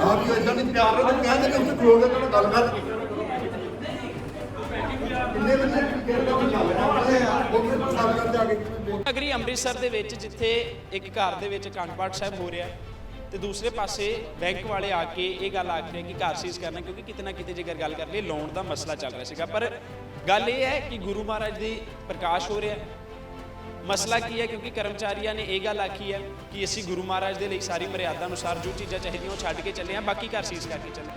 ਆਪ ਹੀ ਇਦਾਂ ਨਹੀਂ ਪਿਆਰ ਨਾਲ ਕਹਿੰਦੇ ਕਿ ਉੱਥੇ ਖਲੋ ਕੇ ਤੁਹਾਡਾ ਗੱਲ ਕਰ। ਕਿੰਨੇ ਬੰਦੇ ਕਿਹੜਾ ਵੀ ਚੱਲ ਰਿਹਾ ਆ ਉਹ ਫਿਰ ਪਸੰਦ ਕਰਦੇ ਆ ਕੇ ਨਗਰੀ ਅੰਮ੍ਰਿਤਸਰ ਦੇ ਵਿੱਚ ਜਿੱਥੇ ਇੱਕ ਘਰ ਦੇ ਵਿੱਚ ਅਖੰਡ ਪਾਠ ਸਾਹਿਬ ਹੋ ਰਿਹਾ, ਤੇ ਦੂਸਰੇ ਪਾਸੇ ਬੈਂਕ ਵਾਲੇ ਆ ਕੇ ਇਹ ਗੱਲ ਆਖ ਰਹੇ ਕਿ ਘਰ ਸੀਜ਼ ਕਰਨਾ, ਕਿਉਂਕਿ ਕਿਤੇ ਨਾ ਕਿਤੇ ਜੇਕਰ ਗੱਲ ਕਰ ਲਈ ਲੋਨ ਦਾ ਮਸਲਾ ਚੱਲ ਰਿਹਾ ਸੀਗਾ। ਪਰ ਗੱਲ ਇਹ ਹੈ ਕਿ ਗੁਰੂ ਮਹਾਰਾਜ ਦੀ ਪ੍ਰਕਾਸ਼ ਹੋ ਰਿਹਾ ਮਸਲਾ ਕੀ ਹੈ? ਕਿਉਂਕਿ ਕਰਮਚਾਰੀਆਂ ਨੇ ਇਹ ਗੱਲ ਆਖੀ ਹੈ ਕਿ ਅਸੀਂ ਗੁਰੂ ਮਹਾਰਾਜ ਦੇ ਲਈ ਸਾਰੀ ਮਰਿਆਦਾ ਅਨੁਸਾਰ ਜੋ ਚੀਜ਼ਾਂ ਚਾਹੀਦੀਆਂ ਉਹ ਛੱਡ ਕੇ ਚੱਲੇ ਹਾਂ, ਬਾਕੀ ਘਰ ਸੀਜ਼ ਕਰਕੇ ਚੱਲੇ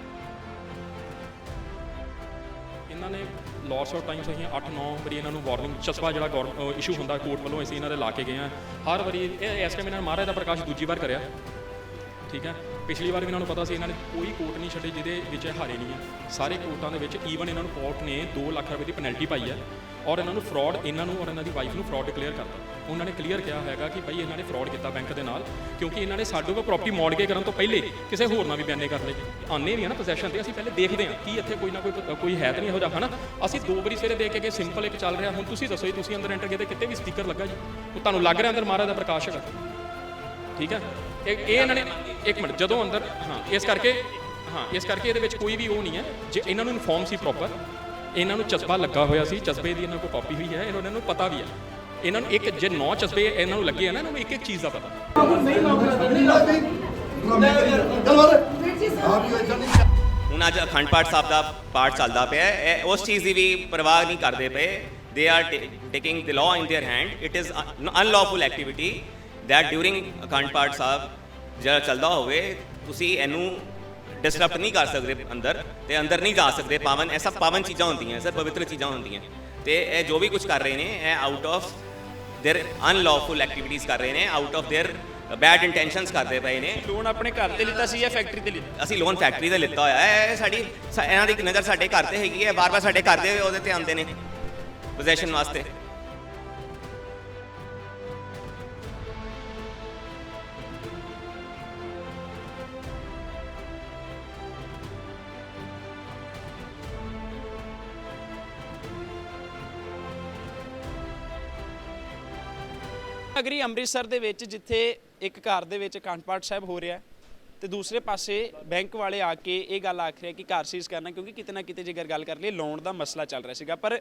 ਇਹਨਾਂ ਨੇ ਲਾਸ ਆਫ ਟਾਈਮਸ ਅਸੀਂ 8-9 ਵਾਰੀ ਇਹਨਾਂ ਨੂੰ ਵਾਰਨਿੰਗ ਚਸਪਾ ਜਿਹੜਾ ਇਸ਼ੂ ਹੁੰਦਾ ਕੋਰਟ ਵੱਲੋਂ, ਅਸੀਂ ਇਹਨਾਂ ਦੇ ਲਾ ਕੇ ਗਏ ਆ ਹਰ ਵਾਰੀ ਇਹ ਇਸ ਟਾਈਮ ਇਹਨਾਂ ਨੇ ਮਹਾਰਾਜ ਦਾ ਪ੍ਰਕਾਸ਼ ਦੂਜੀ ਵਾਰ ਕਰਿਆ। ਠੀਕ ਹੈ? ਪਿਛਲੀ ਵਾਰ ਵੀ ਇਹਨਾਂ ਨੂੰ ਪਤਾ ਸੀ, ਇਹਨਾਂ ਨੇ ਕੋਈ ਕੋਰਟ ਨਹੀਂ ਛੱਡੀ ਜਿਹਦੇ ਵਿੱਚ ਇਹ ਹਾਰੇ ਨਹੀਂ ਹੈ। ਸਾਰੇ ਕੋਰਟਾਂ ਦੇ ਵਿੱਚ ਈਵਨ ਇਹਨਾਂ ਨੂੰ ਕੋਰਟ ਨੇ 2 ਲੱਖ ਰੁਪਏ ਦੀ ਪੈਨਲਟੀ ਪਾਈ ਹੈ ਔਰ ਇਹਨਾਂ ਨੂੰ ਫਰਾਡ ਇਹਨਾਂ ਨੂੰ ਔਰ ਇਹਨਾਂ ਦੀ ਵਾਈਫ ਨੂੰ ਫਰਾਡ ਡਿਕਲੇਅਰ ਕਰਤਾ। ਉਹਨਾਂ ਨੇ ਕਲੀਅਰ ਕਿਹਾ ਹੈਗਾ ਕਿ ਭਾਈ ਇਹਨਾਂ ਨੇ ਫਰਾਡ ਕੀਤਾ ਬੈਂਕ ਦੇ ਨਾਲ, ਕਿਉਂਕਿ ਇਹਨਾਂ ਨੇ ਸਾਡੇ ਕੋਲ ਪ੍ਰਾਪਰਟੀ ਮੌੜਗੇ ਕਰਨ ਤੋਂ ਪਹਿਲੇ ਕਿਸੇ ਹੋਰ ਨਾਲ ਵੀ ਬਿਆਨੇ ਕਰ ਲਏ ਆਨੇ ਵੀ ਆ ਨਾ ਪੋਜੈਸ਼ਨ ਤੇ, ਅਸੀਂ ਪਹਿਲੇ ਦੇਖਦੇ ਹਾਂ ਕਿ ਇੱਥੇ ਕੋਈ ਨਾ ਕੋਈ ਕੋਈ ਹੈ ਤਾਂ ਨਹੀਂ ਇਹੋ ਜਿਹਾ, ਹਨਾ? ਅਸੀਂ ਦੋ ਵਾਰੀ ਸਵੇਰੇ ਦੇਖ ਕੇ ਗਏ ਸਿੰਪਲ ਇੱਕ ਚੱਲ ਰਿਹਾ। ਹੁਣ ਤੁਸੀਂ ਦੱਸੋ ਜੀ, ਤੁਸੀਂ ਅੰਦਰ ਐਂਟਰ ਕੀਤੇ, ਕਿਤੇ ਵੀ ਸਪੀਕਰ ਲੱਗਾ ਜੀ? ਉਹ ਤੁਹਾਨੂੰ ਲੱਗ ਰਿਹਾ ਅੰਦਰ ਮਹਾਰਾਜ ਦਾ ਪ੍ਰਕਾਸ਼ ਹੈਗਾ। ਠੀਕ ਹੈ? ਇਹ ਇਹਨਾਂ ਨੇ ਇੱਕ ਮਿੰਟ ਜਦੋਂ ਅੰਦਰ ਹਾਂ ਇਸ ਕਰਕੇ ਹਾਂ ਇਸ ਕਰਕੇ ਇਹਦੇ ਵਿੱਚ ਕੋਈ ਵੀ ਉਹ ਨਹੀਂ ਹੈ। ਜੇ ਇਹਨਾਂ ਨੂੰ ਇਨਫੋਰਮ ਸੀ ਪ੍ਰੋਪਰ ਇਹਨਾਂ ਨੂੰ ਚਸਬਾ ਲੱਗਾ ਹੋਇਆ ਸੀ ਚਸਬੇ ਦੀ ਇਹਨਾਂ ਕੋਲ ਕਾਪੀ ਹੋਈ ਹੈ ਇਹਨਾਂ ਨੂੰ ਪਤਾ ਵੀ ਹੈ। ਇਹਨਾਂ ਨੂੰ ਇੱਕ ਜੇ ਨੌ ਚਸਬੇ ਇਹਨਾਂ ਨੂੰ ਲੱਗੇ ਆ ਨਾ ਇਹਨਾਂ ਨੂੰ ਇੱਕ ਇੱਕ ਚੀਜ਼ ਦਾ ਪਤਾ। ਹੁਣ ਅੱਜ ਅਖੰਡ ਪਾਠ ਸਾਹਿਬ ਦਾ ਪਾਠ ਚੱਲਦਾ ਪਿਆ ਇਹ ਉਸ ਚੀਜ਼ ਦੀ ਵੀ ਪਰਵਾਹ ਨਹੀਂ ਕਰਦੇ ਪਏ। They are taking the law in their hand. It is un unlawful activity that during Akhand Path Sahib, ਜਿਹੜਾ ਚੱਲਦਾ ਹੋਵੇ ਤੁਸੀਂ ਇਹਨੂੰ ਡਿਸਟਰਬ ਨਹੀਂ ਕਰ ਸਕਦੇ ਅੰਦਰ ਤੇ ਅੰਦਰ ਨਹੀਂ ਜਾ ਸਕਦੇ ਪਾਵਨ ਐਸਾ ਪਾਵਨ ਚੀਜ਼ਾਂ ਹੁੰਦੀਆਂ ਸਰ ਪਵਿੱਤਰ ਚੀਜ਼ਾਂ ਹੁੰਦੀਆਂ ਤੇ ਇਹ ਜੋ ਵੀ ਕੁਝ ਕਰ ਰਹੇ ਨੇ ਇਹ out of their unlawful activities ਕਰ ਰਹੇ ਨੇ out of their bad intentions ਕਰਦੇ ਪਏ ਨੇ ਲੋਨ ਆਪਣੇ ਘਰ ਤੇ ਲਿੱਤਾ ਸੀ ਜਾਂ ਫੈਕਟਰੀ ਤੇ ਲਿੱਤਾ ਅਸੀਂ ਲੋਨ ਫੈਕਟਰੀ ਦਾ ਲਿੱਤਾ ਹੋਇਆ ਹੈ ਇਹ ਸਾਡੀ ਸਾ- ਇਹਨਾਂ ਦੀ ਨਜ਼ਰ ਸਾਡੇ ਘਰ ਤੇ ਹੈਗੀ ਹੈ ਬਾਰ-ਬਾਰ ਸਾਡੇ ਘਰ ਦੇ ਉਹਦੇ ਤੇ ਆਉਂਦੇ ਨੇ ਪੋਜੈਸ਼ਨ ਵਾਸਤੇ ਨਗਰੀ ਅੰਮ੍ਰਿਤਸਰ ਦੇ ਵਿੱਚ ਜਿੱਥੇ ਇੱਕ ਘਰ ਦੇ ਵਿੱਚ ਅਖੰਡ ਪਾਠ ਸਾਹਿਬ ਹੋ ਰਿਹਾ ਹੈ ਤੇ ਦੂਸਰੇ ਪਾਸੇ ਬੈਂਕ ਵਾਲੇ ਆ ਕੇ ਇਹ ਗੱਲ ਆਖ ਰਿਹਾ ਕਿ ਘਰ ਸੀਜ਼ ਕਰਨਾ, ਕਿਉਂਕਿ ਕਿਤੇ ਨਾ ਕਿਤੇ ਜੇਕਰ ਗੱਲ ਕਰ ਲਈ ਲੋਨ ਦਾ ਮਸਲਾ ਚੱਲ ਰਿਹਾ ਸੀਗਾ। ਪਰ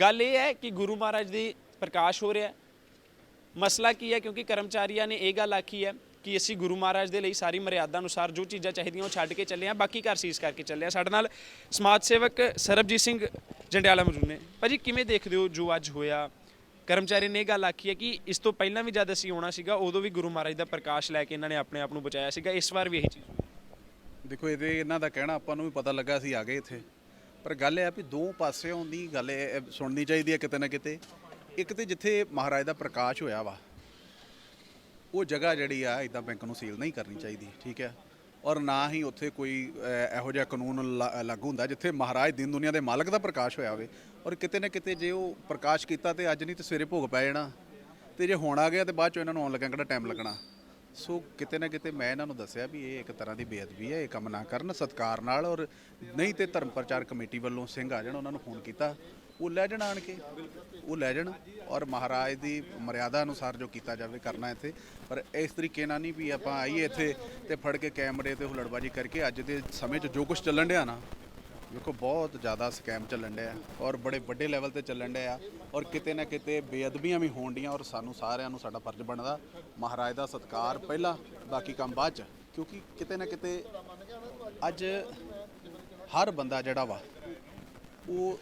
ਗੱਲ ਇਹ ਹੈ ਕਿ ਗੁਰੂ ਮਹਾਰਾਜ ਦੀ ਪ੍ਰਕਾਸ਼ ਹੋ ਰਿਹਾ ਮਸਲਾ ਕੀ ਹੈ? ਕਿਉਂਕਿ ਕਰਮਚਾਰੀਆਂ ਨੇ ਇਹ ਗੱਲ ਆਖੀ ਹੈ ਕਿ ਅਸੀਂ ਗੁਰੂ ਮਹਾਰਾਜ ਦੇ ਲਈ ਸਾਰੀ ਮਰਿਆਦਾ ਅਨੁਸਾਰ ਜੋ ਚੀਜ਼ਾਂ ਚਾਹੀਦੀਆਂ ਉਹ ਛੱਡ ਕੇ ਚੱਲੇ ਹਾਂ, ਬਾਕੀ ਘਰ ਸੀਜ਼ ਕਰਕੇ ਚੱਲੇ ਹਾਂ। ਸਾਡੇ ਨਾਲ ਸਮਾਜ ਸੇਵਕ ਸਰਬਜੀਤ ਸਿੰਘ ਜੰਡਿਆਲਾ ਮੌਜੂਦ ਨੇ। ਭਾਜੀ, ਕਿਵੇਂ ਦੇਖਦੇ ਹੋ ਜੋ ਅੱਜ ਹੋਇਆ? ਕਰਮਚਾਰੀ ਨੇ ਇਹ ਗੱਲ ਆਖੀ ਹੈ ਕਿ ਇਸ ਤੋਂ ਪਹਿਲਾਂ ਵੀ ਜਦ ਅਸੀਂ ਆਉਣਾ ਸੀਗਾ, ਉਦੋਂ ਵੀ ਗੁਰੂ ਮਹਾਰਾਜ ਦਾ ਪ੍ਰਕਾਸ਼ ਲੈ ਕੇ ਇਹਨਾਂ ਨੇ ਆਪਣੇ ਆਪ ਨੂੰ ਬਚਾਇਆ ਸੀਗਾ। ਇਸ ਵਾਰ ਵੀ ਇਹੀ ਚੀਜ਼ ਹੋਈ। ਦੇਖੋ, ਇਹਦੇ ਇਹਨਾਂ ਦਾ ਕਹਿਣਾ ਆਪਾਂ ਨੂੰ ਵੀ ਪਤਾ ਲੱਗਾ ਸੀ ਆ ਗਏ ਇੱਥੇ। ਪਰ ਗੱਲ ਇਹ ਆ ਵੀ ਦੋ ਪਾਸਿਓਂ ਦੀ ਗੱਲ ਇਹ ਇਹ ਸੁਣਨੀ ਚਾਹੀਦੀ ਹੈ ਕਿਤੇ ਨਾ ਕਿਤੇ। ਇੱਕ ਤੇ ਜਿੱਥੇ ਮਹਾਰਾਜ ਦਾ ਪ੍ਰਕਾਸ਼ ਹੋਇਆ ਵਾ, ਉਹ ਜਗ੍ਹਾ ਜਿਹੜੀ ਆ ਇਦਾਂ ਬੈਂਕ ਨੂੰ ਸੀਲ ਨਹੀਂ ਕਰਨੀ ਚਾਹੀਦੀ, ਠੀਕ ਹੈ? ਔਰ ਨਾ ਹੀ ਉੱਥੇ ਕੋਈ ਇਹੋ ਜਿਹਾ ਕਾਨੂੰਨ ਲਾ- ਲਾਗੂ ਹੁੰਦਾ ਜਿੱਥੇ ਮਹਾਰਾਜ ਦਿਨ ਦੁਨੀਆ ਦੇ ਮਾਲਕ ਦਾ ਪ੍ਰਕਾਸ਼ ਹੋਇਆ ਹੋਵੇ। ਔਰ ਕਿਤੇ ਨਾ ਕਿਤੇ ਜੇ ਉਹ ਪ੍ਰਕਾਸ਼ ਕੀਤਾ ਤੇ ਅੱਜ ਨਹੀਂ ਤੇ ਸਵੇਰੇ ਭੋਗ ਪੈ ਜਾਣਾ। ਤੇ ਜੇ ਹੁਣ ਆ ਗਿਆ ਤੇ ਬਾਅਦ ਚ ਇਹਨਾਂ ਨੂੰ ਆਉਣ ਲੱਗਿਆ ਕਿਹੜਾ ਟਾਈਮ ਲੱਗਣਾ? ਸੋ ਕਿਤੇ ਨਾ ਕਿਤੇ ਮੈਂ ਇਹਨਾਂ ਨੂੰ ਦੱਸਿਆ ਵੀ ਇਹ ਇੱਕ ਤਰ੍ਹਾਂ ਦੀ ਬੇਅਦਬੀ ਹੈ, ਇਹ ਕੰਮ ਨਾ ਕਰਨ, ਸਤਕਾਰ ਨਾਲ ਔਰ ਨਹੀਂ ਤੇ ਧਰਮ ਪ੍ਰਚਾਰ ਕਮੇਟੀ ਵੱਲੋਂ ਸਿੰਘ ਆ ਜਾਣ, ਉਹਨਾਂ ਨੂੰ ਫੋਨ ਕੀਤਾ। ਉਹ ਲੈ ਜਾਣ ਆਣ ਕੇ। ਉਹ ਲੈ ਜਾਣ ਔਰ ਮਹਾਰਾਜ ਦੀ ਮਰਿਆਦਾ ਅਨੁਸਾਰ ਜੋ ਕੀਤਾ ਜਾਵੇ ਕਰਨਾ ਇੱਥੇ। ਪਰ ਇਸ ਤਰੀਕੇ ਨਾਲ ਨਹੀਂ ਵੀ ਆਪਾਂ ਆਈਏ ਇੱਥੇ ਤੇ ਫੜ ਕੇ ਕੈਮਰੇ ਤੇ ਹੁਲੜਬਾਜੀ ਕਰਕੇ ਅੱਜ ਦੇ ਸਮੇਂ 'ਚ ਜੋ ਕੁਝ ਚੱਲਣ ਡਿਆ ਨਾ ਦੇਖੋ ਬਹੁਤ ਜ਼ਿਆਦਾ ਸਕੈਮ ਚੱਲਣ ਡਿਆ ਔਰ ਬੜੇ ਵੱਡੇ ਲੈਵਲ ਤੇ ਚੱਲਣ ਡਿਆ ਔਰ ਕਿਤੇ ਨਾ ਕਿਤੇ ਬੇਅਦਬੀਆਂ ਵੀ ਹੋਣ ਡੀਆਂ ਔਰ ਸਾਨੂੰ ਸਾਰਿਆਂ ਨੂੰ ਸਾਡਾ ਫਰਜ਼ ਬਣਦਾ। ਮਹਾਰਾਜ ਦਾ ਸਤਕਾਰ ਪਹਿਲਾਂ, ਬਾਕੀ ਕੰਮ ਬਾਅਦ ਚ। ਕਿਉਂਕਿ ਕਿਤੇ ਨਾ ਕਿਤੇ ਅੱਜ ਹਰ ਬੰਦਾ ਜਿਹੜਾ ਵਾ, ਉਹ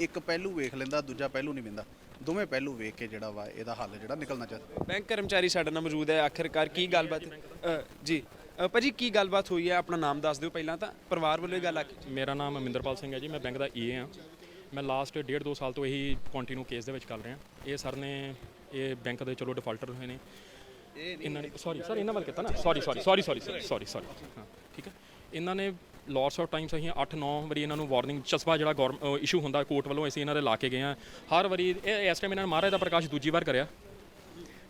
ਇੱਕ ਪਹਿਲੂ ਵੇਖ ਲੈਂਦਾ ਦੂਜਾ ਪਹਿਲੂ ਨਹੀਂ ਵੇਂਦਾ। ਦੋਵੇਂ ਪਹਿਲੂ ਵੇਖ ਕੇ ਜਿਹੜਾ ਵਾ ਇਹਦਾ ਹੱਲ ਜਿਹੜਾ ਨਿਕਲਣਾ ਚਾਹੀਦਾ। ਬੈਂਕ ਕਰਮਚਾਰੀ ਸਾਡੇ ਨਾਲ ਮੌਜੂਦ ਹੈ। ਆਖਿਰਕਾਰ ਕੀ ਗੱਲਬਾਤ ਅ, ਜੀ। ਅ, ਭਾਜੀ ਕੀ ਗੱਲਬਾਤ ਹੋਈ ਹੈ? ਆਪਣਾ ਨਾਮ ਦੱਸ ਦਿਓ ਪਹਿਲਾਂ ਤਾਂ। ਪਰਿਵਾਰ ਵੱਲੋਂ ਇਹ ਗੱਲ ਆਖੀ ਮੇਰਾ ਨਾਮ ਅਮਿੰਦਰਪਾਲ ਸਿੰਘ ਹੈ ਜੀ। ਮੈਂ ਬੈਂਕ ਦਾ ਈਏ ਆ ਮੈਂ ਲਾਸਟ ਡੇਢ ਦੋ ਸਾਲ ਤੋਂ ਇਹੀ ਕੰਟੀਨਿਊ ਕੇਸ ਦੇ ਵਿੱਚ ਕਰ ਰਿਹਾ। ਇਹ ਸਰ ਨੇ ਇਹ ਬੈਂਕ ਦੇ ਚਲੋ ਡਿਫਾਲਟਰ ਹੋਏ ਨੇ। ਇਹਨਾਂ ਨੇ ਸੌਰੀ ਸਰ ਇਹਨਾਂ ਵੱਲ ਕੀਤਾ ਨਾ। Sorry sorry sorry sorry sorry sorry ਹਾਂ ਠੀਕ ਹੈ। ਇਹਨਾਂ ਨੇ ਲਾਸ ਆਫ ਟਾਈਮਸ ਅਸੀਂ 8-9 ਵਾਰੀ ਇਹਨਾਂ ਨੂੰ ਵਾਰਨਿੰਗ ਚਸਬਾ ਜਿਹੜਾ ਇਸ਼ੂ ਹੁੰਦਾ ਕੋਰਟ ਵੱਲੋਂ, ਅਸੀਂ ਇਹਨਾਂ ਦੇ ਲਾ ਕੇ ਗਏ ਆ ਹਰ ਵਾਰੀ ਇਹ, ਇਸ ਟਾਈਮ ਇਹਨਾਂ ਨੇ ਮਹਾਰਾਜ ਦਾ ਪ੍ਰਕਾਸ਼ ਦੂਜੀ ਵਾਰ ਕਰਿਆ।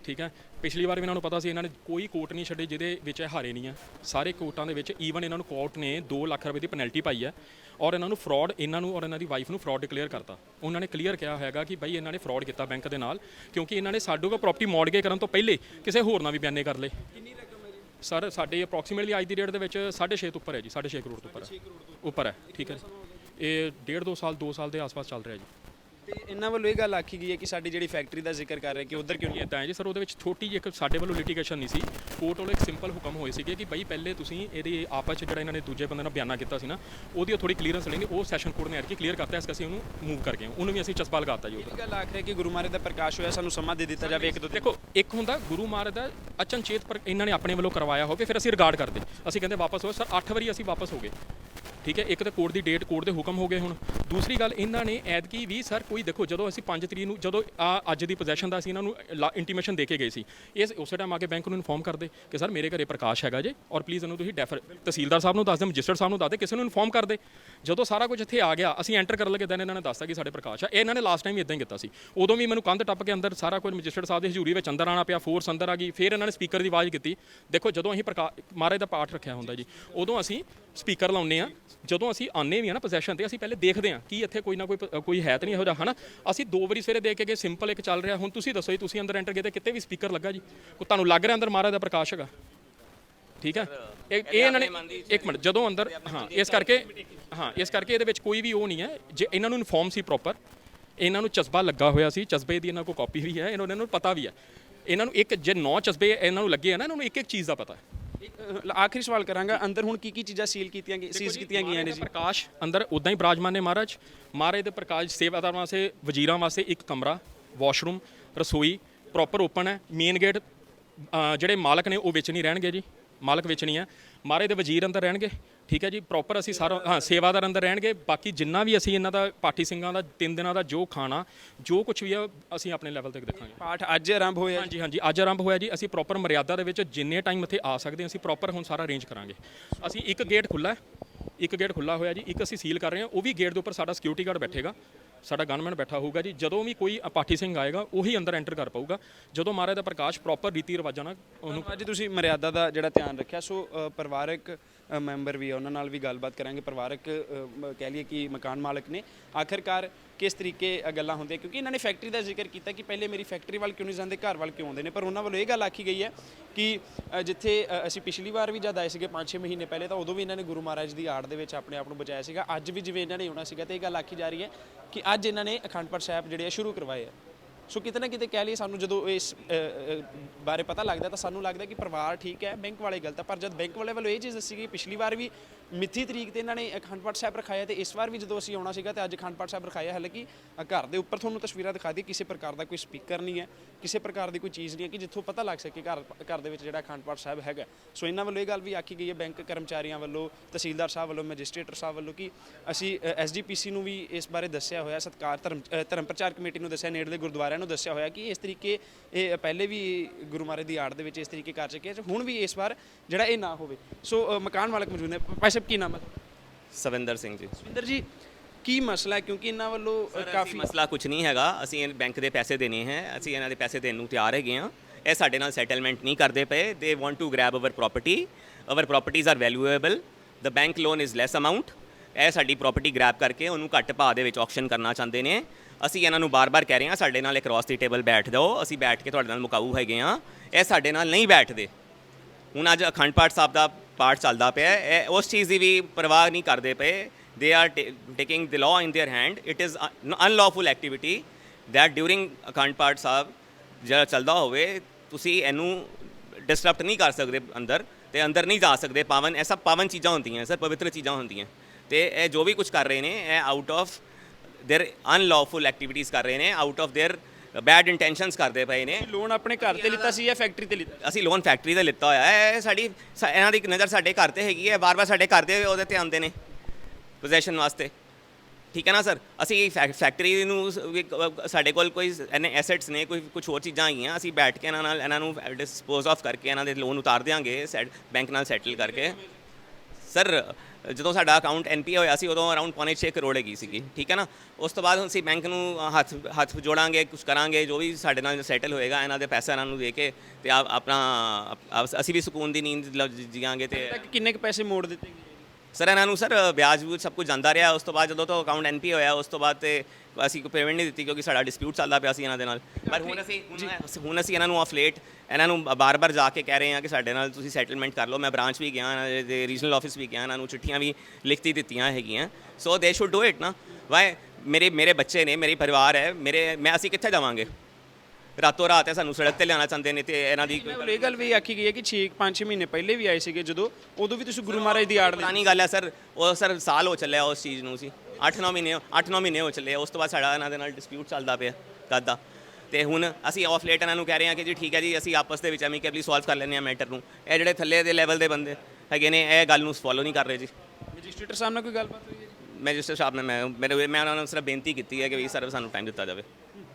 ਠੀਕ ਹੈ? ਪਿਛਲੀ ਵਾਰ ਵੀ ਇਹਨਾਂ ਨੂੰ ਪਤਾ ਸੀ, ਇਹਨਾਂ ਨੇ ਕੋਈ ਕੋਰਟ ਨਹੀਂ ਛੱਡੇ ਜਿਹਦੇ ਵਿੱਚ ਇਹ ਹਾਰੇ ਨਹੀਂ ਆ ਸਾਰੇ ਕੋਰਟਾਂ ਦੇ ਵਿੱਚ ਈਵਨ ਇਹਨਾਂ ਨੂੰ ਕੋਰਟ ਨੇ 2 ਲੱਖ ਰੁਪਏ ਦੀ ਪੈਨਲਟੀ ਪਾਈ ਹੈ ਔਰ ਇਹਨਾਂ ਨੂੰ ਫਰਾਡ ਇਹਨਾਂ ਨੂੰ ਔਰ ਇਹਨਾਂ ਦੀ ਵਾਈਫ ਨੂੰ ਫਰਾਡ ਡਿਕਲੇਅਰ ਕਰਤਾ। ਉਹਨਾਂ ਨੇ ਕਲੀਅਰ ਕਿਹਾ ਹੈਗਾ ਕਿ ਭਾਈ ਇਹਨਾਂ ਨੇ ਫਰਾਡ ਕੀਤਾ ਬੈਂਕ ਦੇ ਨਾਲ, ਕਿਉਂਕਿ ਇਹਨਾਂ ਨੇ ਸਾਡੇ ਕੋਲ ਪ੍ਰਾਪਰਟੀ ਮੌੜਗੇ ਕਰਨ ਤੋਂ ਪਹਿਲੇ ਕਿਸੇ ਹੋਰ ਨਾਲ ਵੀ ਬਿਆਨੇ ਕਰ ਲਏ। ਸਰ, ਸਾਡੇ ਅਪਰੋਕਸੀਮੇਟਲੀ ਅੱਜ ਦੀ ਡੇਟ ਦੇ ਵਿੱਚ 6.5 ਤੋਂ ਉੱਪਰ ਹੈ ਜੀ 6.5 ਕਰੋੜ ਤੋਂ ਉੱਪਰ ਹੈ। ਉੱਪਰ ਹੈ, ਠੀਕ ਹੈ ਇਹ ਡੇਢ ਦੋ ਸਾਲ 2 ਸਾਲ ਦੇ ਆਸ-ਪਾਸ ਚੱਲ ਰਿਹਾ ਜੀ। ਤੇ ਇਹਨਾਂ ਵੱਲੋਂ ਇਹ ਗੱਲ ਆਖੀ ਗਈ ਹੈ ਕਿ ਸਾਡੀ ਜਿਹੜੀ ਫੈਕਟਰੀ ਦਾ ਜ਼ਿਕਰ ਕਰ ਰਹੇ ਕਿ ਉਧਰ ਕਿਉਂ ਨਹੀਂ ਇਦਾਂ ਹੈ ਜੀ ਸਰ ਉਹਦੇ ਵਿੱਚ ਛੋਟੀ ਜਿਹੀ ਇੱਕ ਸਾਡੇ ਵੱਲੋਂ ਲਿਟੀਗੇਸ਼ਨ ਨਹੀਂ ਸੀ। ਕੋਰਟ ਵੱਲੋਂ ਇੱਕ ਸਿੰਪਲ ਹੁਕਮ ਹੋਏ ਸੀਗੇ ਕਿ ਬਈ ਪਹਿਲੇ ਤੁਸੀਂ ਇਹਦੀ ਆਪਸ 'ਚ ਜਿਹੜਾ ਇਹਨਾਂ ਨੇ ਦੂਜੇ ਬੰਦੇ ਨਾਲ ਬਿਆਨਾ ਕੀਤਾ ਸੀ ਨਾ ਉਹਦੀ ਥੋੜੀ ਕਲੀਅਰੈਂਸ ਲੈਣੀ ਉਹ ਸੈਸ਼ਨ ਕੋਰਟ ਨੇ ਐਤਕੀ ਕਲੀਅਰ ਕਰਤਾ ਇਸ ਕਰਕੇ ਉਹਨੂੰ ਮੂਵ ਕਰ ਗਏ। ਉਹਨੂੰ ਵੀ ਅਸੀਂ ਚਸਪਾ ਲਗਾਤਾ ਜੀ ਉਹਦਾ ਇਹ ਗੱਲ ਆਖ ਰਹੇ ਕਿ ਗੁਰੂ ਮਹਾਰਾਜ ਦਾ ਪ੍ਰਕਾਸ਼ ਹੋਇਆ ਸਾਨੂੰ ਸਮਾਂ ਦੇ ਦਿੱਤਾ ਜਾਵੇ ਇੱਕ ਦੋ ਦੇਖੋ ਇੱਕ ਹੁੰਦਾ ਗੁਰੂ ਮਹਾਰਾਜ ਦਾ ਅਚਨਚੇਤ ਪਰ ਇਹਨਾਂ ਨੇ ਆਪਣੇ ਵੱਲੋਂ ਕਰਵਾਇਆ ਹੋਵੇ ਫਿਰ ਅਸੀਂ ਰਿਗਾਰਡ ਕਰਦੇ। ਅਸੀਂ ਕਹਿੰਦੇ ਵਾਪਸ ਹੋ ਸਰ 8 ਵਾਰੀ ਅਸੀਂ ਵਾਪਸ ਹੋ ਗਏ। ਠੀਕ ਹੈ ਇੱਕ ਤਾਂ ਕੋਰਟ ਦੀ ਡੇਟ ਕੋਰਟ ਦੇ ਹੁਕਮ ਹੋ ਗਏ ਹੁਣ। ਦੂਸਰੀ ਗੱਲ, ਇਹਨਾਂ ਨੇ ਐਤਕੀ ਵੀ ਸਰ ਕੋਈ ਦੇਖੋ, ਜਦੋਂ ਅਸੀਂ 5 ਤਰੀਕ ਨੂੰ, ਜਦੋਂ ਆ ਅੱਜ ਦੀ ਪੋਜੀਸ਼ਨ ਦਾ ਅਸੀਂ ਇਹਨਾਂ ਨੂੰ ਇੰਟੀਮੇਸ਼ਨ ਦੇ ਕੇ ਗਏ ਸੀ ਇਸ ਉਸੇ ਟਾਈਮ ਆ ਕੇ ਬੈਂਕ ਨੂੰ ਇਨਫੋਰਮ ਕਰਦੇ ਕਿ ਸਰ ਮੇਰੇ ਘਰੇ ਪ੍ਰਕਾਸ਼ ਹੈਗਾ ਜੇ, ਔਰ ਪਲੀਜ਼ ਇਹਨੂੰ ਤੁਸੀਂ ਡੈਫਰ ਤਹਿਸੀਲਦਾਰ ਸਾਹਿਬ ਨੂੰ ਦੱਸ ਦਿਓ ਮਜਿਸਟਰ ਸਾਹਿਬ ਨੂੰ ਦੱਸ ਦਿਓ, ਕਿਸੇ ਨੂੰ ਇਨਫੋਰਮ ਕਰਦੇ। ਜਦੋਂ ਸਾਰਾ ਕੁਝ ਇੱਥੇ ਆ ਗਿਆ, ਅਸੀਂ ਐਂਟਰ ਕਰਨ ਲੱਗੇ ਤਾਂ ਇਹਨਾਂ ਨੇ ਦੱਸਤਾ ਕਿ ਸਾਡੇ ਪ੍ਰਕਾਸ਼ ਆ। ਇਹਨਾਂ ਨੇ ਲਾਸਟ ਟਾਈਮ ਵੀ ਇਦਾਂ ਹੀ ਕੀਤਾ ਸੀ। ਉਦੋਂ ਵੀ ਮੈਨੂੰ ਕੰਧ ਟੱਪ ਕੇ ਅੰਦਰ ਸਾਰਾ ਕੁਝ ਮਜਿਸਟਰ ਸਾਹਿਬ ਦੀ ਹਜ਼ੂਰੀ ਵਿੱਚ ਅੰਦਰ ਆਣਾ ਪਿਆ ਫੋਰਸ ਅੰਦਰ ਆ ਗਈ, ਫਿਰ ਇਹਨਾਂ ਨੇ ਸਪੀਕਰ ਦੀ ਆਵਾਜ਼ ਕੀਤੀ। ਦੇਖੋ, ਜਦੋਂ ਅਸੀਂ ਪ੍ਰਕਾਸ਼ ਮਹਾਰਾਜ ਦਾ ਪਾਠ ਰੱਖਿਆ ਹੁੰਦਾ ਜੀ, ਉਦੋਂ ਅਸੀਂ ਸਪੀਕਰ ਲਾਉਂਦੇ ਆ ਜਦੋਂ ਅਸੀਂ ਆਨੇ ਵੀ ਆ ਨਾ ਪੋਜੀਸ਼ਨ ਤੇ, ਅਸੀਂ ਪਹਿਲੇ ਦੇਖਦੇ ਆ ਕਿ ਇੱਥੇ ਕੋਈ ਨਾ ਕੋਈ ਪ- ਕੋਈ ਹੈ ਤਾਂ ਨਹੀਂ ਇਹੋ ਜਿਹਾ, ਹਨਾ? ਅਸੀਂ ਦੋ ਵਾਰੀ ਸਵੇਰੇ ਦੇਖ ਕੇ ਗਏ ਸਿੰਪਲ ਇੱਕ ਚੱਲ ਰਿਹਾ। ਹੁਣ ਤੁਸੀਂ ਦੱਸੋ ਜੀ, ਤੁਸੀਂ ਅੰਦਰ ਐਂਟਰ ਕੀਤੇ ਕਿਤੇ ਵੀ ਸਪੀਕਰ ਲੱਗਾ ਜੀ? ਕੋਈ ਤੁਹਾਨੂੰ ਲੱਗ ਰਿਹਾ ਅੰਦਰ ਮਹਾਰਾਜ ਦਾ ਪ੍ਰਕਾਸ਼ ਹੈਗਾ? ਠੀਕ ਹੈ? ਇਹ ਇਹ ਇਹਨਾਂ ਨੇ ਇੱਕ ਮਿੰਟ, ਜਦੋਂ ਅੰਦਰ ਹਾਂ, ਇਸ ਕਰਕੇ ਹਾਂ, ਇਸ ਕਰਕੇ ਇਹਦੇ ਵਿੱਚ ਕੋਈ ਵੀ ਉਹ ਨਹੀਂ ਹੈ। ਜੇ ਇਹਨਾਂ ਨੂੰ ਇਨਫੋਰਮ ਸੀ ਪ੍ਰੋਪਰ ਇਹਨਾਂ ਨੂੰ ਚਸਬਾ ਲੱਗਾ ਹੋਇਆ ਸੀ, ਚਸਬੇ ਦੀ ਇਹਨਾਂ ਕੋਲ ਕਾਪੀ ਵੀ ਹੈ, ਇਹਨਾਂ ਨੂੰ ਪਤਾ ਵੀ ਹੈ। ਇਹਨਾਂ ਨੂੰ ਇੱਕ ਜੇ ਨੌ ਚਸਬੇ ਇਹਨਾਂ ਨੂੰ ਲੱਗੇ ਆ ਨਾ, ਇਹਨਾਂ ਨੂੰ ਇੱਕ ਇੱਕ ਚੀਜ਼ ਦਾ ਪਤਾ ਹੈ। ਆਖਰੀ ਸਵਾਲ ਕਰਾਂਗਾ। ਅੰਦਰ ਹੁਣ ਕੀ ਕੀ ਚੀਜ਼ਾਂ ਸੀਲ ਕੀਤੀਆਂ ਗਈਆਂ ਸੀਜ਼ ਕੀਤੀਆਂ ਗਈਆਂ ਨੇ ਜੀ? ਪ੍ਰਕਾਸ਼ ਅੰਦਰ ਉਦਾਂ ਹੀ ਬਰਾਜਮਾਨ ਨੇ ਮਹਾਰਾਜ। ਮਹਾਰਾਜ ਦੇ ਪ੍ਰਕਾਸ਼ ਸੇਵਾਦਾਰ ਵਾਸਤੇ ਵਜ਼ੀਰਾਂ ਵਾਸਤੇ ਇੱਕ ਕਮਰਾ ਵਾਸ਼ਰੂਮ ਰਸੋਈ ਪ੍ਰੋਪਰ ਓਪਨ ਹੈ। ਮੇਨ ਗੇਟ ਜਿਹੜੇ ਮਾਲਕ ਨੇ ਉਹ ਵਿੱਚ ਨਹੀਂ ਰਹਿਣਗੇ ਜੀ। ਮਾਲਕ ਵਿੱਚ ਨਹੀਂ ਹੈ ਮਹਾਰਾਜ ਦੇ ਵਜ਼ੀਰ ਅੰਦਰ ਰਹਿਣਗੇ ਠੀਕ ਹੈ ਜੀ? ਪ੍ਰੋਪਰ ਅਸੀਂ ਸਾਰਾ ਹਾਂ ਸੇਵਾਦਾਰ ਅੰਦਰ ਰਹਿਣਗੇ। ਬਾਕੀ ਜਿੰਨਾ ਵੀ ਅਸੀਂ ਇਹਨਾਂ ਦਾ ਪਾਠੀ ਸਿੰਘਾਂ ਦਾ ਤਿੰਨ ਦਿਨਾਂ ਦਾ ਜੋ ਖਾਣਾ ਜੋ ਕੁਝ ਵੀ ਆ ਅਸੀਂ ਆਪਣੇ ਲੈਵਲ ਤੇ ਦੇਖਾਂਗੇ। ਪਾਠ ਅੱਜ ਆਰੰਭ ਹੋਇਆ ਹਾਂਜੀ ਹਾਂਜੀ ਅੱਜ ਆਰੰਭ ਹੋਇਆ ਜੀ। ਅਸੀਂ ਪ੍ਰੋਪਰ ਮਰਿਆਦਾ ਦੇ ਵਿੱਚ ਜਿੰਨੇ ਟਾਈਮ ਇੱਥੇ ਆ ਸਕਦੇ ਹਾਂ ਅਸੀਂ ਪ੍ਰੋਪਰ ਹੁਣ ਸਾਰਾ ਅਰੇਂਜ ਕਰਾਂਗੇ। ਅਸੀਂ ਇੱਕ ਗੇਟ ਖੁੱਲਾ ਇੱਕ ਗੇਟ ਖੁੱਲਾ ਹੋਇਆ ਜੀ ਇੱਕ ਅਸੀਂ ਸੀਲ ਕਰ ਰਹੇ ਹਾਂ ਉਹ ਵੀ ਗੇਟ ਦੇ ਉੱਪਰ ਸਾਡਾ ਸਿਕਿਉਰਿਟੀ ਗਾਰਡ ਬੈਠੇਗਾ। ਸਾਡਾ ਗਨਮੈਨ ਬੈਠਾ ਹੋਊਗਾ ਜੀ। ਜਦੋਂ ਵੀ ਕੋਈ ਪਾਠੀ ਸਿੰਘ ਆਏਗਾ, ਉਹੀ ਅੰਦਰ ਐਂਟਰ ਕਰ ਪਾਊਗਾ। ਜਦੋਂ ਮਹਾਰਾਜ ਦਾ ਪ੍ਰਕਾਸ਼ ਪ੍ਰੋਪਰ ਰੀਤੀ ਰਿਵਾਜਾਂ ਨਾਲ ਉਹਨੂੰ ਅੱਜ ਤੁਸੀਂ ਮਰਿਆਦਾ ਦਾ ਜਿਹੜਾ ਧਿਆਨ ਰੱਖਿਆ। ਸੋ ਪਰਿਵਾਰਕ ਮੈਂਬਰ ਵੀ ਆ ਉਹਨਾਂ ਨਾਲ ਵੀ ਗੱਲਬਾਤ ਕਰਾਂਗੇ। ਪਰਿਵਾਰਕ ਅ, ਕਹਿ ਲਈਏ ਕਿ ਮਕਾਨ ਮਾਲਕ ਨੇ। ਆਖਰਕਾਰ ਕਿਸ ਤਰੀਕੇ ਅ, ਗੱਲਾਂ ਹੁੰਦੀਆਂ? ਕਿਉਂਕਿ ਇਹਨਾਂ ਨੇ ਫੈਕਟਰੀ ਦਾ ਜ਼ਿਕਰ ਕੀਤਾ ਕਿ ਪਹਿਲੇ ਮੇਰੀ ਫੈਕਟਰੀ ਵੱਲ ਕਿਉਂ ਨਹੀਂ ਜਾਂਦੇ ਘਰ ਵੱਲ ਕਿਉਂ ਆਉਂਦੇ ਨੇ? ਪਰ ਉਹਨਾਂ ਵੱਲੋਂ ਇਹ ਗੱਲ ਆਖੀ ਗਈ ਹੈ ਕਿ ਅ, ਜਿੱਥੇ ਅ, ਅਸੀਂ ਪਿਛਲੀ ਵਾਰ ਵੀ ਜਦ ਆਏ ਸੀਗੇ 5-6 ਮਹੀਨੇ ਪਹਿਲੇ ਤਾਂ ਉਦੋਂ ਵੀ ਇਹਨਾਂ ਨੇ ਗੁਰੂ ਮਹਾਰਾਜ ਦੀ ਆੜ ਦੇ ਵਿੱਚ ਆਪਣੇ ਆਪ ਨੂੰ ਬਚਾਇਆ ਸੀਗਾ। ਅੱਜ ਵੀ ਜਿਵੇਂ ਇਹਨਾਂ ਨੇ ਆਉਣਾ ਸੀਗਾ ਤੇ ਇਹ ਗੱਲ ਆਖੀ ਜਾ ਰਹੀ ਹੈ ਕਿ ਅੱਜ ਇਹਨਾਂ ਨੇ ਅਖੰਡ ਪਾਠ ਸਾਹਿਬ ਜਿਹੜੇ ਆ ਸ਼ੁਰੂ ਕਰਵਾਏ ਆ। ਸੋ ਕਿਤੇ ਨਾ ਕਿਤੇ ਕਹਿ ਲਈਏ ਸਾਨੂੰ ਜਦੋਂ ਇਸ ਬਾਰੇ ਪਤਾ ਲੱਗਦਾ ਤਾਂ ਸਾਨੂੰ ਲੱਗਦਾ ਕਿ ਪਰਿਵਾਰ ਠੀਕ ਹੈ, ਬੈਂਕ ਵਾਲੇ ਗਲਤ ਹੈ ਪਰ ਜਦ ਬੈਂਕ ਵਾਲੇ ਵੱਲੋਂ ਇਹ ਚੀਜ਼ ਦੱਸੀ ਗਈ, ਪਿਛਲੀ ਵਾਰ ਵੀ ਮਿੱਥੀ ਤਰੀਕ ਤੇ ਇਹਨਾਂ ਨੇ ਅਖੰਡ ਪਾਠ ਸਾਹਿਬ ਰਖਾਇਆ ਤੇ ਇਸ ਵਾਰ ਵੀ ਜਦੋਂ ਅਸੀਂ ਆਉਣਾ ਸੀਗਾ ਤੇ ਅੱਜ ਅਖੰਡ ਪਾਠ ਸਾਹਿਬ ਰਖਾਇਆ, ਹਾਲਾਂਕਿ ਘਰ ਦੇ ਉੱਪਰ ਤੁਹਾਨੂੰ ਤਸਵੀਰਾਂ ਦਿਖਾ ਦੀ ਕਿਸੇ ਪ੍ਰਕਾਰ ਦਾ ਕੋਈ ਸਪੀਕਰ ਨਹੀਂ ਹੈ, ਕਿਸੇ ਪ੍ਰਕਾਰ ਦੀ ਕੋਈ ਚੀਜ਼ ਨਹੀਂ ਹੈ ਕਿ ਜਿੱਥੋਂ ਪਤਾ ਲੱਗ ਸਕੇ ਘਰ ਘਰ ਦੇ ਵਿੱਚ ਜਿਹੜਾ ਅਖੰਡ ਪਾਠ ਸਾਹਿਬ ਹੈਗਾ। ਸੋ ਇਹਨਾਂ ਵੱਲੋਂ ਇਹ ਗੱਲ ਵੀ ਆਖੀ ਗਈ ਹੈ, ਬੈਂਕ ਕਰਮਚਾਰੀਆਂ ਵੱਲੋਂ, ਤਹਿਸੀਲਦਾਰ ਸਾਹਿਬ ਵੱਲੋਂ, ਮੈਜਿਸਟ੍ਰੇਟਰ ਸਾਹਿਬ ਵੱਲੋਂ ਕਿ ਅਸੀਂ ਐਸਜੀਪੀਸੀ ਨੂੰ ਵੀ ਇਸ ਬਾਰੇ ਦੱਸਿਆ ਹੋਇਆ, ਸਤਕਾਰ ਧਰਮ ਧਰਮ ਪ੍ਰਚਾਰ ਕਮੇਟੀ ਨੂੰ ਦੱਸਿਆ, ਨੇੜਲੇ ਗੁਰਦੁਆਰਿਆਂ ਨੂੰ ਦੱਸਿਆ ਹੋਇਆ ਕਿ ਇਸ ਤਰੀਕੇ ਇਹ ਪਹਿਲੇ ਵੀ ਗੁਰੂ ਮਹਾਰਾਜ ਦੀ ਆੜ ਦੇ ਵਿੱਚ ਇਸ ਤਰੀਕੇ ਕਰ ਚੁੱਕੇ ਤੇ ਹੁਣ ਵੀ ਇਸ ਵਾਰ ਜਿਹੜਾ ਇਹ ਨਾ ਹੋਵੇ। ਸੋ ਮਕਾਨ ਮਾਲਕ ਮੌਜੂਦ ਨੇ। ਭਾਈ ਸਾਹਿਬ ਕੀ ਨਾਮ ਹੈ? ਸਵਿੰਦਰ ਸਿੰਘ ਜੀ। ਸੁਰਿੰਦਰ ਜੀ ਕੀ ਮਸਲਾ ਹੈ? ਕਿਉਂਕਿ ਇਹਨਾਂ ਵੱਲੋਂ ਕਾਫੀ ਮਸਲਾ ਕੁਝ ਨਹੀਂ ਹੈਗਾ। ਅਸੀਂ ਇਹ ਬੈਂਕ ਦੇ ਪੈਸੇ ਦੇਣੇ ਹੈ। ਅਸੀਂ ਇਹਨਾਂ ਦੇ ਪੈਸੇ ਦੇਣ ਨੂੰ ਤਿਆਰ ਹੈਗੇ ਹਾਂ। ਇਹ ਸਾਡੇ ਨਾਲ ਸੈਟਲਮੈਂਟ ਨਹੀਂ ਕਰਦੇ ਪਏ। They want to grab our property our properties are valuable the bank loan is less amount ਇਹ ਸਾਡੀ ਪ੍ਰਾਪਰਟੀ ਗ੍ਰੈਬ ਕਰਕੇ ਉਹਨੂੰ ਘੱਟ ਭਾਅ ਦੇ ਵਿੱਚ ਆਕਸ਼ਨ ਕਰਨਾ ਚਾਹੁੰਦੇ ਨੇ। ਅਸੀਂ ਇਹਨਾਂ ਨੂੰ ਬਾਰ-ਬਾਰ ਕਹਿ ਰਹੇ ਹਾਂ, ਸਾਡੇ ਨਾਲ ਅਕ੍ਰੋਸ ਦੀ ਟੇਬਲ ਬੈਠ ਜਾਓ, ਅਸੀਂ ਬੈਠ ਕੇ ਤੁਹਾਡੇ ਨਾਲ ਮੁਕਾਬੂ ਹੈਗੇ ਆ ਇਹ ਸਾਡੇ ਨਾਲ ਨਹੀਂ ਬੈਠਦੇ। ਹੁਣ ਅੱਜ ਅਖੰਡ ਪਾਠ ਸਾਹਿਬ ਦਾ ਪਾਠ ਚੱਲਦਾ ਪਿਆ ਇਹ ਉਸ ਚੀਜ਼ ਦੀ ਵੀ ਪਰਵਾਹ ਨਹੀਂ ਕਰਦੇ ਪਏ। They are taking the law in their hand. It is an unlawful activity that during ਅਖੰਡ ਪਾਠ ਸਾਹਿਬ ਜਿਹੜਾ ਚੱਲਦਾ ਹੋਵੇ, ਤੁਸੀਂ ਇਹਨੂੰ ਡਿਸਟਰਪਟ ਨਹੀਂ ਕਰ ਸਕਦੇ ਅੰਦਰ ਤੇ ਅੰਦਰ ਨਹੀਂ ਜਾ ਸਕਦੇ। ਪਾਵਨ, ਇਹ ਸਭ ਪਾਵਨ ਚੀਜ਼ਾਂ ਹੁੰਦੀਆਂ ਸਰ ਪਵਿੱਤਰ ਚੀਜ਼ਾਂ ਹੁੰਦੀਆਂ। ਤੇ ਇਹ ਜੋ ਵੀ ਕੁਝ ਕਰ ਰਹੇ ਨੇ, ਇਹ out of देयर ਅਨਲawful ਐਕਟੀਵਿਟੀਜ਼ ਕਰ ਰਹੇ ਨੇ out of their bad intentions ਕਰਦੇ ਪਏ ਨੇ ਲੋਨ ਆਪਣੇ ਘਰ ਤੇ ਲਿੱਤਾ ਸੀ ਜਾਂ ਫੈਕਟਰੀ ਤੇ ਲਿੱਤਾ ਅਸੀਂ ਲੋਨ ਫੈਕਟਰੀ ਦਾ ਲਿੱਤਾ ਹੋਇਆ ਹੈ ਇਹ ਸਾਡੀ ਸਾ- ਇਹਨਾਂ ਦੀ ਨਜ਼ਰ ਸਾਡੇ ਘਰ ਤੇ ਹੈਗੀ ਹੈ ਵਾਰ-ਵਾਰ ਸਾਡੇ ਘਰ ਦੇ ਉਹਦੇ ਤੇ ਆਉਂਦੇ ਨੇ ਪੋਜੀਸ਼ਨ ਵਾਸਤੇ ਠੀਕ ਹੈ ਨਾ ਸਰ ਅਸੀਂ ਫੈਕ- ਫੈਕਟਰੀ ਨੂੰ ਸ- ਵੀ ਕ- ਸਾਡੇ ਕੋਲ ਕੋਈ ਇਹਨੇ ਐਸੈਟਸ ਨੇ ਕੋਈ ਕੁਝ ਹੋਰ ਚੀਜ਼ਾਂ ਹੈਗੀਆਂ ਅਸੀਂ ਬੈਠ ਕੇ ਇਹਨਾਂ ਨਾਲ ਇਹਨਾਂ ਨੂੰ ਡਿਸਪੋਜ਼ ਆਫ ਕਰਕੇ ਇਹਨਾਂ ਦੇ ਲੋਨ ਉਤਾਰ ਦਿਆਂਗੇ ਬੈਂਕ ਨਾਲ ਸੈਟਲ ਕਰਕੇ ਸਰ, ਜਦੋਂ ਸਾਡਾ ਅਕਾਊਂਟ ਐਨਪੀ ਹੋਇਆ ਸੀ, ਉਦੋਂ ਅਰਾਊਂਡ 6 ਕਰੋੜ ਹੈਗੀ ਸੀਗੀ, ਠੀਕ ਹੈ ਨਾ? ਉਸ ਤੋਂ ਬਾਅਦ ਹੁਣ ਅਸੀਂ ਬੈਂਕ ਨੂੰ ਹੱਥ ਹੱਥ ਜੋੜਾਂਗੇ ਕੁਝ ਕਰਾਂਗੇ, ਜੋ ਵੀ ਸਾਡੇ ਨਾਲ ਸੈਟਲ ਹੋਏਗਾ, ਇਹਨਾਂ ਦੇ ਪੈਸਾ ਇਹਨਾਂ ਨੂੰ ਦੇ ਕੇ ਤੇ ਆਪਣਾ ਅਸੀਂ ਵੀ ਸਕੂਨ ਦੀ ਨੀਂਦ ਲ- ਜੀਵਾਂਗੇ ਤੇ ਕਿੰਨੇ ਕੁ ਪੈਸੇ ਮੋੜ ਦਿੱਤੇ ਗਏ? ਸਰ ਇਹਨਾਂ ਨੂੰ ਸਰ ਵਿਆਜ ਵੀ ਸਭ ਕੁਝ ਜਾਂਦਾ ਰਿਹਾ। ਉਸ ਤੋਂ ਬਾਅਦ ਜਦੋਂ ਤੋਂ ਅਕਾਊਂਟ ਐਨਪੀ ਹੋਇਆ ਉਸ ਤੋਂ ਬਾਅਦ ਤੇ ਅਸੀਂ ਕੋਈ ਪੇਮੈਂਟ ਨਹੀਂ ਦਿੱਤੀ ਕਿਉਂਕਿ ਸਾਡਾ ਡਿਸਪਿਊਟ ਚੱਲਦਾ ਪਿਆ ਸੀ ਇਹਨਾਂ ਦੇ ਨਾਲ। ਪਰ ਹੁਣ ਅਸੀਂ ਹੁਣ- ਹੁਣ ਅਸੀਂ ਇਹਨਾਂ ਨੂੰ ਆਫ ਲੇਟ ਇਹਨਾਂ ਨੂੰ ਬਾਰ-ਬਾਰ ਜਾ ਕੇ ਕਹਿ ਰਹੇ ਹਾਂ ਕਿ ਸਾਡੇ ਨਾਲ ਤੁਸੀਂ ਸੈਟਲਮੈਂਟ ਕਰ ਲਓ। ਮੈਂ ਬ੍ਰਾਂਚ ਵੀ ਗਿਆ ਇਹਨਾਂ ਦੇ ਰੀਜਨਲ ਆਫਿਸ ਵੀ ਗਿਆ ਇਹਨਾਂ ਨੂੰ ਚਿੱਠੀਆਂ ਵੀ ਲਿਖਤੀ ਦਿੱਤੀਆਂ ਹੈਗੀਆਂ। So they should do it ਨਾ। ਵਾਈ ਮੇਰੇ ਮੇਰੇ ਬੱਚੇ ਨੇ ਮੇਰੀ ਪਰਿਵਾਰ ਹੈ ਮੇਰੇ ਮੈਂ ਅਸੀਂ ਕਿੱਥੇ ਜਾਵਾਂਗੇ? ਰਾਤੋਂ ਰਾਤ ਇਹ ਸਾਨੂੰ ਸੜਕ ਤੇ ਲਿਆਉਣਾ ਚਾਹੁੰਦੇ ਨੇ ਤੇ ਇਹਨਾਂ ਦੀ ਮੈਂ ਇਹ ਗੱਲ ਵੀ ਆਖੀ ਗਈ ਹੈ ਕਿ 6 5 ਮਹੀਨੇ ਪਹਿਲੇ ਵੀ ਆਏ ਸੀਗੇ ਜਦੋਂ ਉਦੋਂ ਵੀ ਤੁਸੀਂ ਗੁਰੂ ਮਹਾਰਾਜ ਦੀ ਆੜ ਦੇ ਪੁਰਾਣੀ ਗੱਲ ਹੈ ਸਰ ਉਹ ਸਰ ਸਾਲ ਹੋ ਚੱਲਿਆ ਉਸ ਚੀਜ਼ ਨੂੰ ਸੀ। 8-9 ਮਹੀਨੇ 8-9 ਮਹੀਨੇ ਹੋ ਚੱਲੇ ਆ, ਉਸ ਤੋਂ ਬਾਅਦ ਸਾਡਾ ਇਹਨਾਂ ਦੇ ਨਾਲ ਡਿਸਪਿਊਟ ਚੱਲਦਾ ਪਿਆ ਤਦ ਦਾ ਤੇ ਹੁਣ ਅਸੀਂ ਆਫ ਲੇਟ ਇਹਨਾਂ ਨੂੰ ਕਹਿ ਰਹੇ ਹਾਂ ਕਿ ਜੀ ਠੀਕ ਹੈ ਜੀ ਅਸੀਂ ਆਪਸ ਦੇ ਵਿੱਚ ਐਮੀਕੇਬਲੀ ਸੋਲਵ ਕਰ ਲੈਂਦੇ ਹਾਂ ਮੈਟਰ ਨੂੰ। ਇਹ ਜਿਹੜੇ ਥੱਲੇ ਦੇ ਲੈਵਲ ਦੇ ਬੰਦੇ ਹੈਗੇ ਨੇ ਇਹ ਗੱਲ ਨੂੰ ਫੋਲੋ ਨਹੀਂ ਕਰ ਰਹੇ ਜੀ। ਮੈਜਿਸਟ੍ਰੇਟਰ ਸਾਹਿਬ ਨਾਲ ਕੋਈ ਗੱਲਬਾਤ ਹੋਈ? ਹੈ? ਮੈਜਿਸਟਰ ਸਾਹਿਬ ਨੇ ਮੈਂ ਮੇਰੇ ਮੈਂ ਉਹਨਾਂ ਨੂੰ ਸਿਰਫ ਬੇਨਤੀ ਕੀਤੀ ਹੈ ਕਿ ਵੀ ਸਰ ਸਾਨੂੰ ਟਾਈਮ ਦਿੱਤਾ ਜਾਵੇ।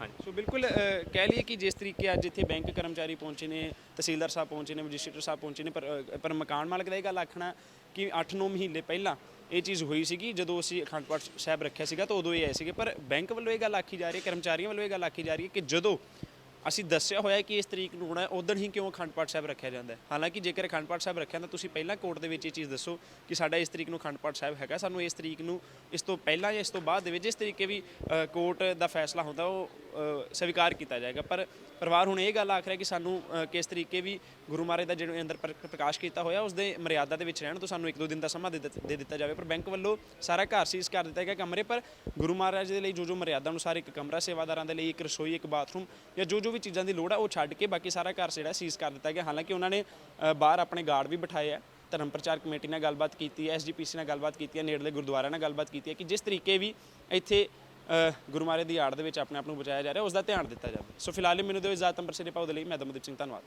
ਹਾਂਜੀ। ਸੋ ਬਿਲਕੁਲ ਅ, ਕਹਿ ਲਈਏ ਕਿ ਜਿਸ ਤਰੀਕੇ ਅੱਜ ਇੱਥੇ ਬੈਂਕ ਕਰਮਚਾਰੀ ਪਹੁੰਚੇ ਨੇ ਤਹਿਸੀਲਦਾਰ ਸਾਹਿਬ ਪਹੁੰਚੇ ਨੇ ਮੈਜਿਸਟ੍ਰੇਟਰ ਸਾਹਿਬ ਪਹੁੰਚੇ ਨੇ ਪਰ ਅ, ਪਰ ਮਕਾਨ ਮਾਲਕ ਦਾ ਇਹ ਗੱਲ ਆਖਣਾ ਕਿ 8-9 ਮਹੀਨੇ ਪਹਿਲਾਂ ਇਹ ਚੀਜ਼ ਹੋਈ ਸੀਗੀ ਜਦੋਂ ਅਸੀਂ ਅਖੰਡ ਪਾਠ ਸਾਹਿਬ ਰੱਖਿਆ ਸੀਗਾ ਤਾਂ ਉਦੋਂ ਇਹ ਆਏ ਸੀਗੇ। ਪਰ ਬੈਂਕ ਵੱਲੋਂ ਇਹ ਗੱਲ ਆਖੀ ਜਾ ਰਹੀ ਹੈ ਕਰਮਚਾਰੀਆਂ ਵੱਲੋਂ ਇਹ ਗੱਲ ਆਖੀ ਜਾ ਰਹੀ ਹੈ ਕਿ ਜਦੋਂ ਅਸੀਂ ਦੱਸਿਆ ਹੋਇਆ ਕਿ ਇਸ ਤਰੀਕ ਨੂੰ ਹੋਣਾ ਉਦੋਂ ਹੀ ਕਿਉਂ ਅਖੰਡ ਪਾਠ ਸਾਹਿਬ ਰੱਖਿਆ ਜਾਂਦਾ ਹੈ? ਹਾਲਾਂਕਿ ਜੇਕਰ ਅਖੰਡ ਪਾਠ ਸਾਹਿਬ ਰੱਖਿਆ ਤਾਂ ਤੁਸੀਂ ਪਹਿਲਾਂ ਕੋਰਟ ਦੇ ਵਿੱਚ ਇਹ ਚੀਜ਼ ਦੱਸੋ ਕਿ ਸਾਡਾ ਇਸ ਤਰੀਕ ਨੂੰ ਅਖੰਡ ਪਾਠ ਸਾਹਿਬ ਹੈਗਾ। ਸਾਨੂੰ ਇਸ ਤਰੀਕ ਨੂੰ, ਇਸ ਤੋਂ ਪਹਿਲਾਂ ਜਾਂ ਇਸ ਤੋਂ ਬਾਅਦ ਦੇ ਵਿੱਚ, ਜਿਸ ਤਰੀਕੇ ਵੀ ਕੋਰਟ ਦਾ ਫੈਸਲਾ ਹੁੰਦਾ, ਉਹ ਸਵੀਕਾਰ ਕੀਤਾ ਜਾਏਗਾ। ਪਰ ਪਰਿਵਾਰ ਹੁਣ ਇਹ ਗੱਲ ਆਖ ਰਿਹਾ ਕਿ ਸਾਨੂੰ ਕਿਸ ਤਰੀਕੇ ਵੀ ਗੁਰੂ ਮਹਾਰਾਜ ਦਾ ਜਿਹੜੇ ਅੰਦਰ ਪ੍ਰ- ਪ੍ਰਕਾਸ਼ ਕੀਤਾ ਹੋਇਆ ਉਸ ਦੇ ਮਰਿਆਦਾ ਦੇ ਵਿੱਚ ਰਹਿਣ ਤੋਂ ਸਾਨੂੰ ਇੱਕ ਦੋ ਦਿਨ ਦਾ ਸਮਾਂ ਦੇ ਦਿੱਤ- ਦੇ ਦਿੱਤਾ ਜਾਵੇ। ਪਰ ਬੈਂਕ ਵੱਲੋਂ ਸਾਰਾ ਘਰ ਸੀਜ਼ ਕਰ ਦਿੱਤਾ ਗਿਆ ਕਮਰੇ, ਪਰ ਗੁਰੂ ਮਹਾਰਾਜ ਦੇ ਲਈ ਜੋ ਜੋ ਮਰਿਆਦਾ ਅਨੁਸਾਰ ਇੱਕ ਕਮਰਾ ਸੇਵਾਦਾਰਾਂ ਦੇ ਲਈ ਇੱਕ ਰਸੋਈ, ਇੱਕ ਬਾਥਰੂਮ ਜਾਂ ਜੋ ਜੋ ਵੀ ਚੀਜ਼ਾਂ ਦੀ ਲੋੜ ਆ, ਉਹ ਛੱਡ ਕੇ ਬਾਕੀ ਸਾਰਾ ਘਰ ਜਿਹੜਾ ਸੀਜ਼ ਕਰ ਦਿੱਤਾ ਗਿਆ। ਹਾਲਾਂਕਿ ਉਹਨਾਂ ਨੇ ਬਾਹਰ ਆਪਣੇ ਗਾਰਡ ਵੀ ਬਿਠਾਏ ਆ, ਧਰਮ ਪ੍ਰਚਾਰ ਕਮੇਟੀ ਨਾਲ ਗੱਲਬਾਤ ਕੀਤੀ ਹੈ ਐਸਜੀਪੀਸੀ ਨਾਲ ਗੱਲਬਾਤ ਕੀਤੀ ਹੈ, ਨੇੜਲੇ ਗੁਰਦੁਆਰਿਆਂ ਨਾਲ ਗੱਲਬਾਤ ਕੀਤੀ ਹੈ ਕਿ ਜਿਸ ਤਰੀਕੇ ਵੀ ਇੱਥੇ ਗੁਰੂ ਮਹਾਰਾਜ ਦੀ ਆੜ ਦੇ ਵਿੱਚ ਆਪਣੇ ਆਪ ਨੂੰ ਬਚਾਇਆ ਜਾ ਰਿਹਾ, ਉਸ ਦਾ ਧਿਆਨ ਦਿੱਤਾ ਜਾਵੇ। ਸੋ ਫਿਲਹਾਲ ਲਈ ਮੈਨੂੰ ਦਿਓ ਇਜਾਜ਼ਤ ਅੰਮ੍ਰਿਤਸਰ ਦੇ ਪਾਉ ਦੇ ਲਈ ਮੈਂ ਦਮਦਿਪ ਸਿੰਘ ਧੰਨਵਾਦ।